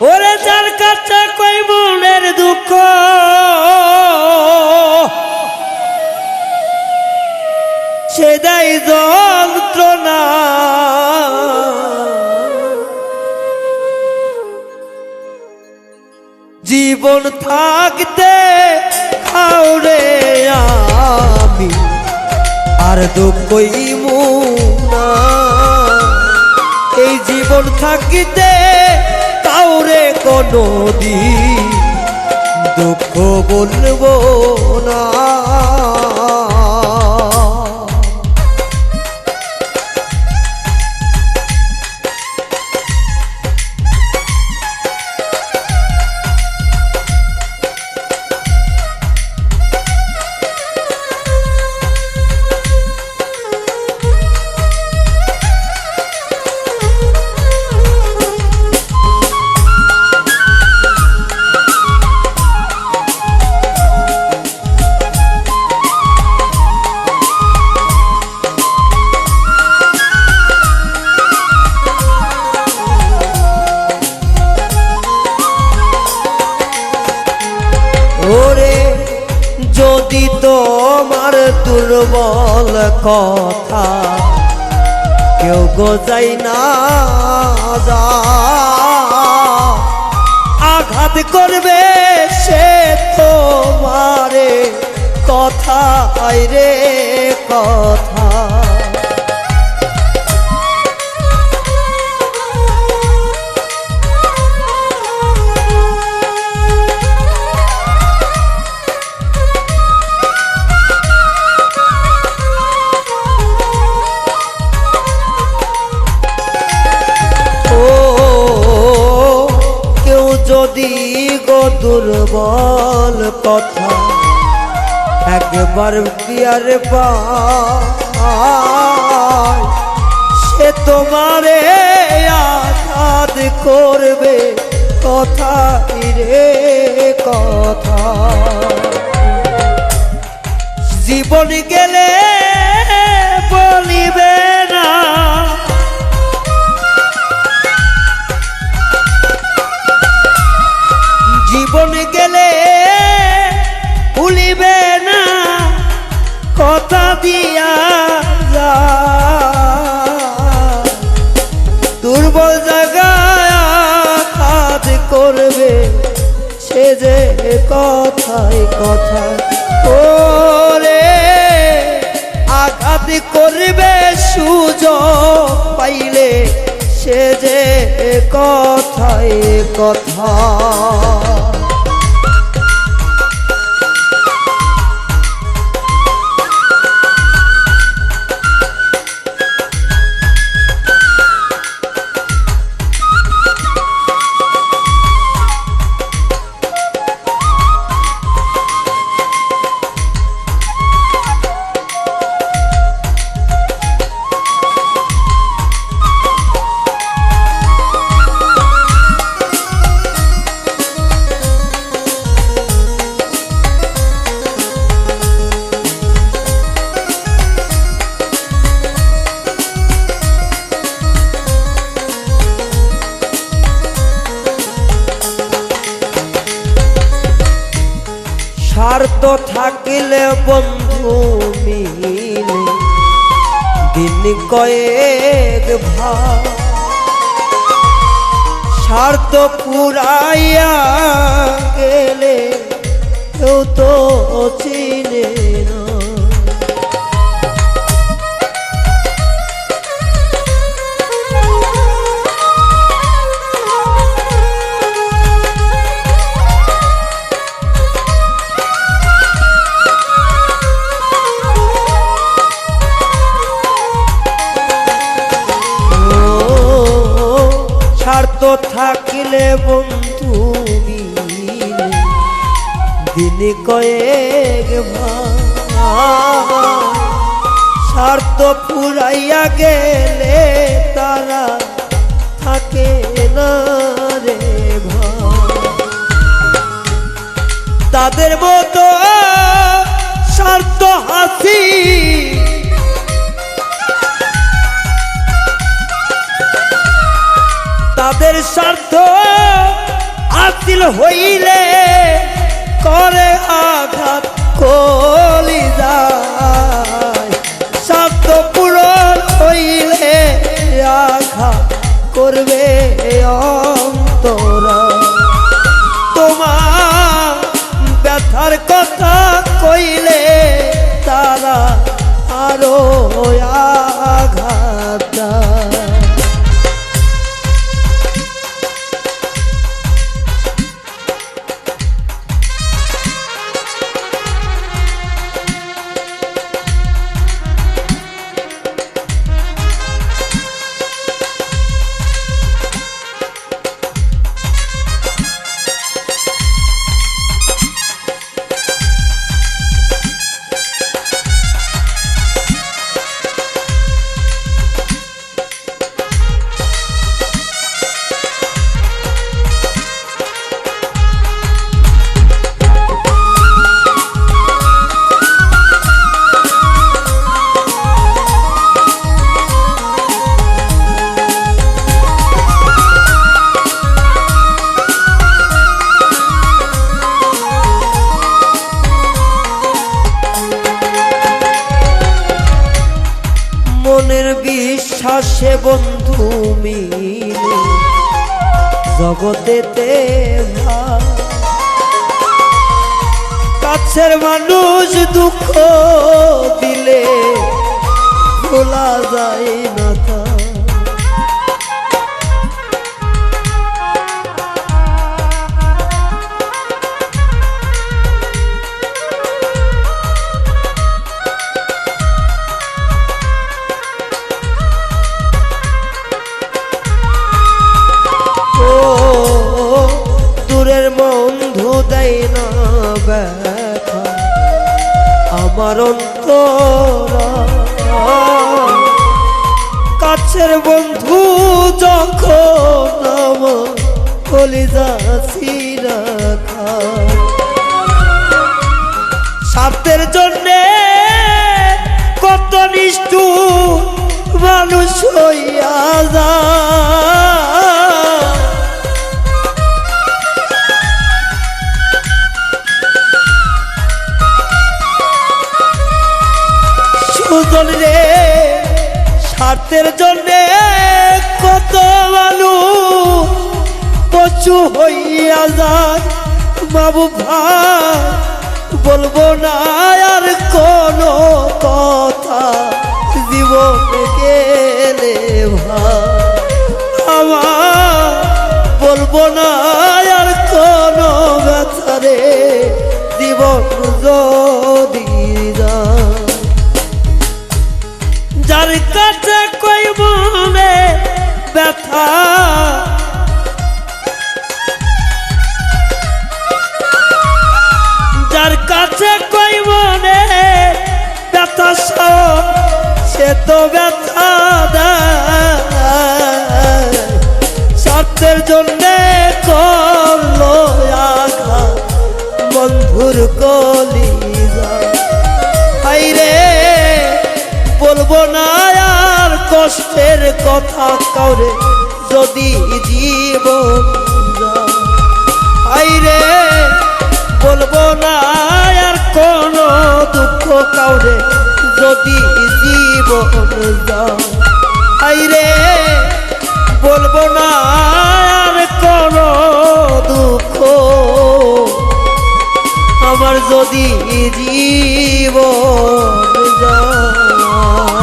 ওরে যার কাছে কই মনের দুঃখ? সে দেয় যন্ত্রণা। জীবন থাকতে খাওরে আমি, আর দুঃখই মুনা। এই জীবন থাকিতে কাউরে কোনো দিন দুঃখ বলব না। যদি তোমার দুর্বল কথা। কেউ গোজাই না যা। আঘাত করবে সে তোমারে। কথা রে, কথা। দুর্বল কথা একবার বিয়ার পায়, সে তোমারে আঘাত করবে কথা রে কথা? জীবন গেলে বলিবে সে যে কথাই কথা। ওরে আঘাত করবে সুযোগ পাইলে সে যে কথায় কথা। স্বার্থ থাকিলে বন্ধু মিলে। দিন কয়েক ভাব স্বার্থ পুরাইয়া গেলে কেউ তো দিন কয়েক স্বার্থ ফুরাইয়া গেলে তারা থাকে না রে তাদের মতো স্বার্থ হাসি। তাদের স্বার্থ বাতিল হইলে বিশ্বাসে বন্ধু মিলে জগতেতে ভাই। কাছের মানুষ দুঃখ দিলে ভোলা যায় না আমার অন্তর কাছের বন্ধু যখন আমার কলিজা রাখা স্বার্থের জন্যে কত নিষ্ঠু মানুষ হইয়া যায়। স্বার্থের জন্যে কত মানুষ পচু হইয়া যায়। বাবু ভাই, বলব না আর কোনো কথা। জীবন গেলে আমার বলব না আর কোনো ব্যথারে জীবন যদি যার কাছে কই মনে যার কাছে কই মনে ব্যথা সে তো ব্যথা স্বার্থের জন্যে বন্ধুর কলি হাইরে বলব না কষ্টের কথা কাউরে যদি জীবন হাইরে বলব না আর কোনো দুঃখ কাউরে যদি জীবন হাইরে বলব না আর কোনো দুঃখ। আমার যদি জীবন যায়